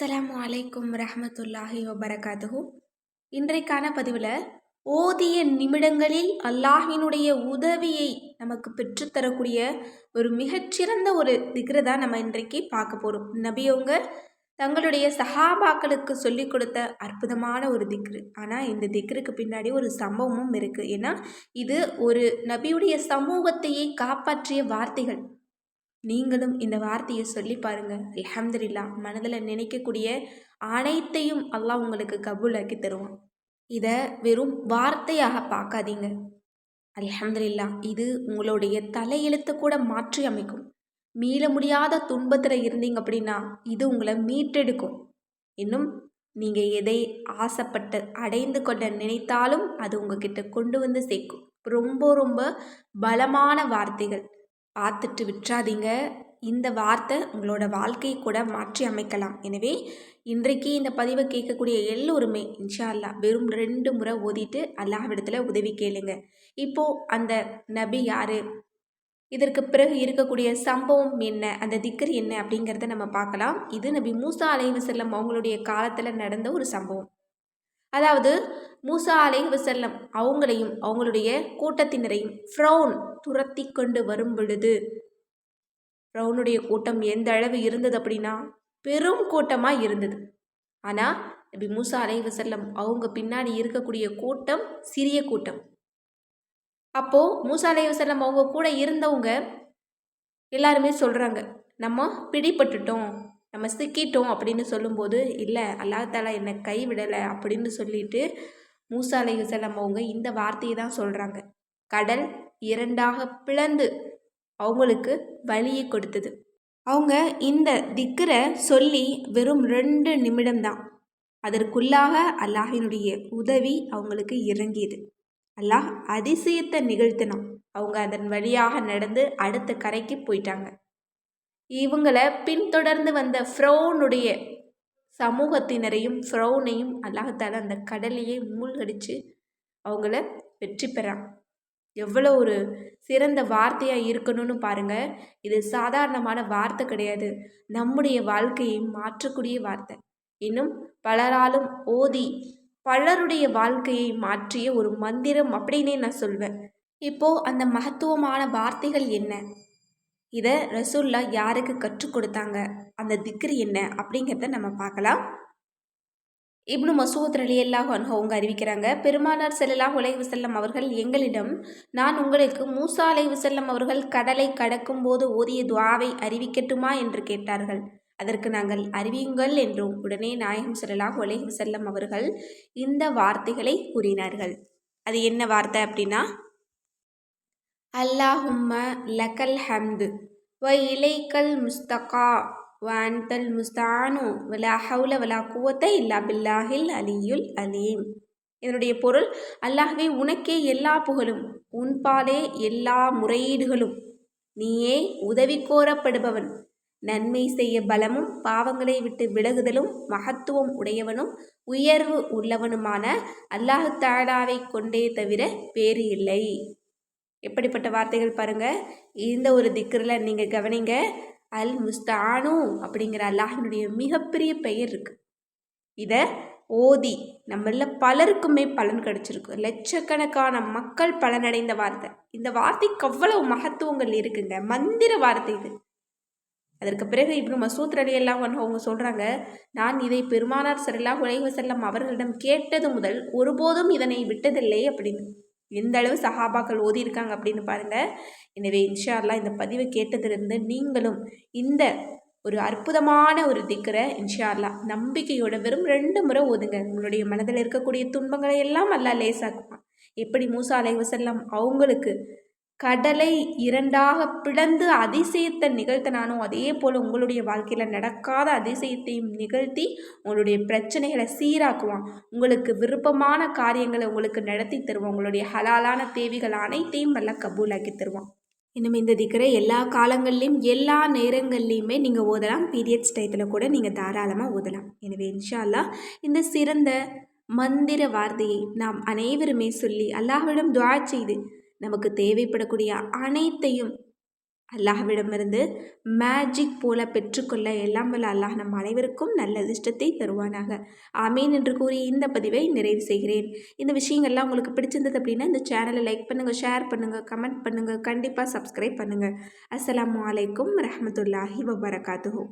அஸ்லாம் அலைக்கும் ரஹமத்துல்லாஹி வபரகாத்துஹு. இன்றைக்கான பதிவில் ஓதிய நிமிடங்களில் அல்லாஹினுடைய உதவியை நமக்கு பெற்றுத்தரக்கூடிய ஒரு மிகச்சிறந்த ஒரு திக்ரு தான் நம்ம இன்றைக்கு பார்க்க போகிறோம் நபியவங்க தங்களுடைய சஹாபாக்களுக்கு சொல்லி கொடுத்த அற்புதமான ஒரு திக்ரு. ஆனால் இந்த திக்ருக்கு பின்னாடி ஒரு சம்பவமும் இருக்குது ஏன்னா இது ஒரு நபியுடைய சமூகத்தையே காப்பாற்றிய வார்த்தைகள். நீங்களும் இந்த வார்த்தையை சொல்லி பாருங்கள் அலமதுல்லா மனதில் நினைக்கக்கூடிய அனைத்தையும் அல்லாஹ் உங்களுக்கு கபூலாக்கி தருவான். இதை வெறும் வார்த்தையாக பார்க்காதீங்க. அலமதுல்லா இது உங்களுடைய தலையெழுத்தை கூட மாற்றி அமைக்கும். மீள முடியாத துன்பத்தில் இருந்தீங்க அப்படின்னா இது உங்களை மீட்டெடுக்கும். இன்னும் நீங்கள் எதை ஆசைப்பட்டு அடைந்து கொள்ள நினைத்தாலும் அது உங்ககிட்ட கொண்டு வந்து சேர்க்கும். ரொம்ப ரொம்ப பலமான வார்த்தைகள். பார்த்துட்டு விட்டுறாதீங்க. இந்த வார்த்தை உங்களோட வாழ்க்கையை கூட மாற்றி அமைக்கலாம். எனவே இன்றைக்கு இந்த பதிவை கேட்கக்கூடிய எல்லோருமே இன்ஷா அல்லா வெறும் ரெண்டு முறை ஓதிட்டு அல்லாஹ்விடத்தில் உதவி கேளுங்க. இப்போது அந்த நபி யார்? இதற்கு பிறகு இருக்கக்கூடிய சம்பவம் என்ன? அந்த திக்கர் என்ன? அப்படிங்கிறத நம்ம பார்க்கலாம். இது நபி மூசா அலைவு செல்லம் அவங்களுடைய காலத்தில் நடந்த ஒரு சம்பவம். அதாவது மூசா அலை வசல்லம் அவங்களையும் அவங்களுடைய கூட்டத்தினரையும் ஃப்ரௌன் துரத்தி கொண்டு வரும் பொழுது ஃப்ரௌனுடைய கூட்டம் எந்த அளவு இருந்தது அப்படின்னா பெரும் கூட்டமாக இருந்தது. ஆனால் நபி மூசா அலை வசல்லம் அவங்க பின்னாடி இருக்கக்கூடிய கூட்டம் சிறிய கூட்டம். அப்போது மூசா அலை வசல்லம் அவங்க கூட இருந்தவங்க எல்லாருமே சொல்கிறாங்க நம்ம பிடிபட்டுட்டோம் நம்ம சிக்கிட்டோம் அப்படின்னு சொல்லும்போது இல்லை அல்லாஹாலா என்னை கைவிடலை அப்படின்னு சொல்லிட்டு மூசா அலைஹிசல்லாம் அவங்க இந்த வார்த்தையை தான் சொல்கிறாங்க கடல் இரண்டாக பிளந்து அவங்களுக்கு வழியை கொடுத்தது. அவங்க இந்த திக்கரை சொல்லி வெறும் ரெண்டு நிமிடம்தான் அதற்குள்ளாக அல்லாஹினுடைய உதவி அவங்களுக்கு இறங்கியது. அல்லாஹ் அதிசயத்தை நிகழ்த்தினான். அவங்க அதன் வழியாக நடந்து அடுத்த கரைக்கு போயிட்டாங்க. இவங்களை பின்தொடர்ந்து வந்த ஃப்ரோனுடைய சமூகத்தினரையும் ஃப்ரௌனையும் அல்லாஹால அந்த கடலையே மூழ்கடிச்சு அவங்கள வெற்றி பெறான். எவ்வளோ ஒரு சிறந்த வார்த்தையாக இருக்கணும்னு பாருங்கள் இது சாதாரணமான வார்த்தை கிடையாது. நம்முடைய வாழ்க்கையை மாற்றக்கூடிய வார்த்தை. இன்னும் பலராலும் ஓதி பலருடைய வாழ்க்கையை மாற்றிய ஒரு மந்திரம் அப்படின்னே நான் சொல்வேன். இப்போது அந்த மகத்துவமான வார்த்தைகள் என்ன? இதை ரசூல்லா யாருக்கு கற்றுக் கொடுத்தாங்க? அந்த திக்ரி என்ன? அப்படிங்கிறத நம்ம பார்க்கலாம். இப்னு மசூத் அலி அல்லாஹ் அவங்க அறிவிக்கிறாங்க பெருமானார் செல்லலாம் உலைவு செல்லம் அவர்கள் எங்களிடம் நான் உங்களுக்கு மூசா அலைவு செல்லம் அவர்கள் கடலை கடக்கும் போது ஓதிய துவாவை அறிவிக்கட்டுமா? என்று கேட்டார்கள். அதற்கு நாங்கள் அறிவியுங்கள் என்றும் உடனே நாயகம் செல்லலாஹ் உலைவு செல்லம் அவர்கள் இந்த வார்த்தைகளை கூறினார்கள். அது என்ன வார்த்தை அப்படின்னா அல்லாஹும்ம லக்கல் ஹம்து. வ இலைக்கல் முஸ்தகா. வ முஸ்தானு. வலா ஹவுல வலா குவத்தை இல்லா பில்லாஹில் அலியுல் அலீம். இதனுடைய பொருள் அல்லாஹ்வே உனக்கே எல்லா புகழும் உன்பாலே எல்லா முறையீடுகளும். நீயே உதவி கோரப்படுபவன். நன்மை செய்ய பலமும் பாவங்களை விட்டு விலகுதலும் மகத்துவம் உடையவனும் உயர்வு உள்ளவனுமான அல்லாஹு தாடாவை கொண்டே தவிர வேறு இல்லை. எப்படிப்பட்ட வார்த்தைகள் பாருங்கள் இந்த ஒரு திக்கரில் நீங்கள் கவனிங்க அல் முஸ்தானு அப்படிங்கிற அல்லாஹினுடைய மிகப்பெரிய பெயர் இருக்குது இதை ஓதி நம்மள பலருக்குமே பலன் கிடச்சிருக்கு. லட்சக்கணக்கான மக்கள் பலனடைந்த வார்த்தை. இந்த வார்த்தைக்கு அவ்வளவு மகத்துவங்கள் இருக்குங்க. மந்திர வார்த்தை இது. அதற்கு பிறகு இப்படி மசூத் அலி எல்லாம் அவங்க சொல்கிறாங்க நான் இதை பெருமானார் சரலா உலக செல்லம் அவர்களிடம் கேட்டது முதல் ஒருபோதும் இதனை விட்டதில்லை அப்படின்னு. எந்த அளவு சஹாபாக்கள் ஓதியிருக்காங்க அப்படின்னு பாருங்கள் எனவே இன்ஷால்லா இந்த பதிவை கேட்டதிலிருந்து நீங்களும் இந்த ஒரு அற்புதமான ஒரு திக்கரை இன்ஷால்லா நம்பிக்கையோட வெறும் ரெண்டு முறை ஓதுங்க. உங்களுடைய மனதில் இருக்கக்கூடிய துன்பங்களை எல்லாம் அல்லா லேசாக்குவான். எப்படி மூசா அலை வசல்லாம் அவங்களுக்கு கடலை இரண்டாக பிளந்து அதிசயத்தை நிகழ்த்தினானோ அதே போல் உங்களுடைய வாழ்க்கையில் நடக்காத அதிசயத்தையும் நிகழ்த்தி உங்களுடைய பிரச்சனைகளை சீராக்குவான். உங்களுக்கு விருப்பமான காரியங்களை உங்களுக்கு நடத்தி தருவான். உங்களுடைய ஹலாலான தேவைகள் அனைத்தையும் நல்லா கபூலாக்கி தருவான். இன்னும் இந்த திக்கரை எல்லா காலங்கள்லேயும் எல்லா நேரங்கள்லேயுமே நீங்கள் ஓதலாம். பீரியட்ஸ் டயத்தில் கூட நீங்கள் தாராளமாக ஓதலாம். எனவே இன்ஷால்லா இந்த சிறந்த மந்திர வார்த்தையை நாம் அனைவருமே சொல்லி அல்லாஹ்விடம் துவா செய்து நமக்கு தேவைப்படக்கூடிய அனைத்தையும் அல்லாஹ்விடமிருந்து மேஜிக் போல பெற்றுக்கொள்ள எல்லாம் வல்ல அல்லாஹ் நம் அனைவருக்கும் நல்ல அதிர்ஷ்டத்தை தருவானாக. ஆமீன் என்று கூறி இந்த பதிவை நிறைவு செய்கிறேன். இந்த விஷயங்கள்லாம் உங்களுக்கு பிடிச்சிருந்தது அப்படின்னா இந்த சேனலை லைக் பண்ணுங்கள் ஷேர் பண்ணுங்கள் கமெண்ட் பண்ணுங்கள் கண்டிப்பாக சப்ஸ்கிரைப் பண்ணுங்கள் அஸ்ஸலாமு வலைக்கம் ரஹமத்துல்லாஹி வபரகாத்துஹூ.